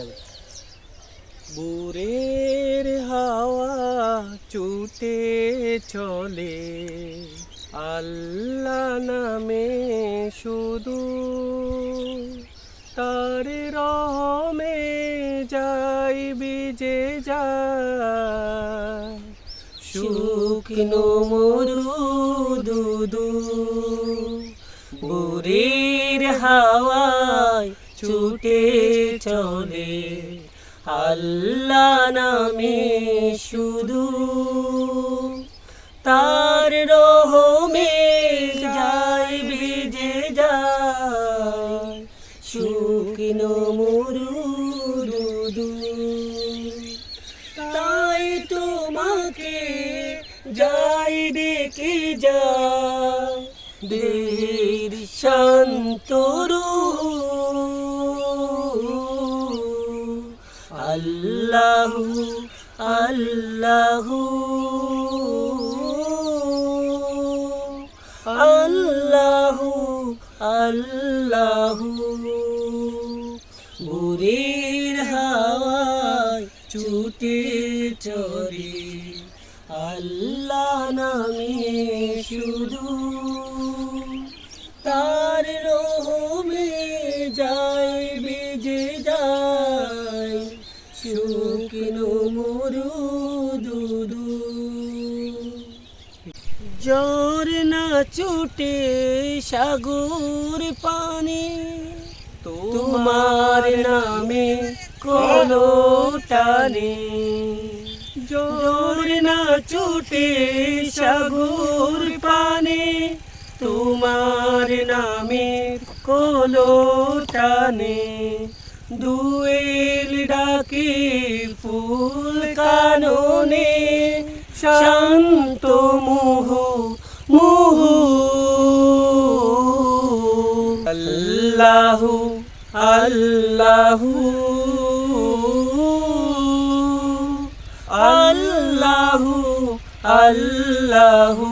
যাবে। বুরের হাওয়া চুটে চলে। আল্লাহ নামে শুধু তার রহমে যাই বিজে যায়। শুকনো মরুদুদু বুরের হাওয়ায় ছুটে চলে। আল্লাহ নামে শুধু তার রহমে যায় বেজে যায়। শুকনো মরুদুদু তাই তোমাকে যাই ডেকে যায় বীর শান্তরু আল্লাহু আল্লাহু। আল্লাহু আল্লাহু। বুরের হাওয়ায় ছুটে চলে আল্লাহ নামে শুধু। তার রহমে যায় জ্বর না ছুটে সাগর পানি, তোমার নামে কোনো টানে। জোর না ছুটে সাগর পানে, তোমার নামে কোনো টানে। দুয়েল ডাকে ফুল কাননে, শান্ত মুহ আল্লাহু আল্লাহু আল্লাহু আল্লাহু।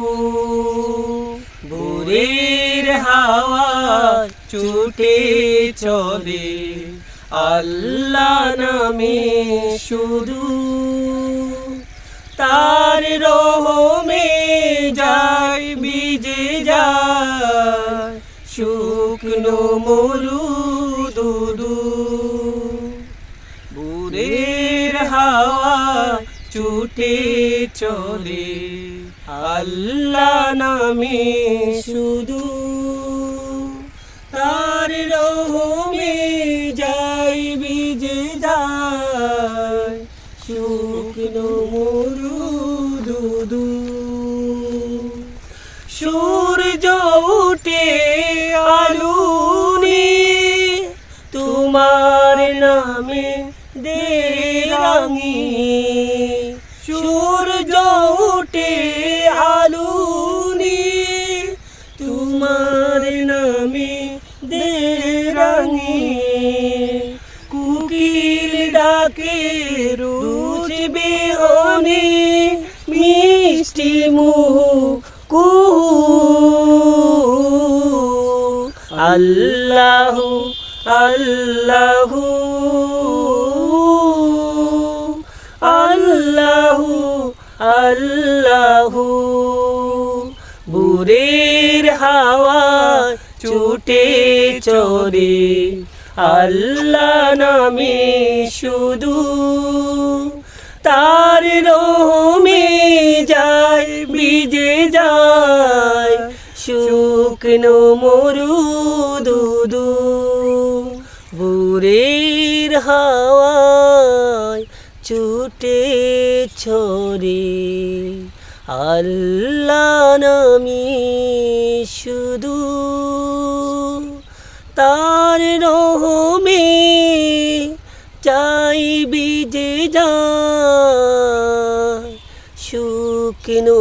বুরের হাওয়া ছুটে চলে, আল্লাহ নামে শুধু। তার রহমে যায় বিজে শুকনো মরু দুদু। বুরের হাওয়া ছুটে চলে, আল্লাহ নামে শুধু। তার রহমে যাই বিজে যায়, শুকনো মরু দুদু। সূর্য উঠে আলুনি তোমার নামে দে রাঙি। সূর্য উঠে আলুনি তোমার নামে দে রাঙি। কুকিল ডাকে রুচ বেহনে মিষ্টি মুহ কুহু আল্লাহু আল্লাহু আল্লাহু আল্লাহু। বুরের হাওয়া ছুটে চলে আল্লাহ নামে শুধু। তার রহমে যায় বিজে যায়। শুকনো মরু দুদু বুরের হাওয়ায় ছুটে ছড়ে। আল্লাহ নামি শুধু তার রহমে চাই বিজে যায় শুকনো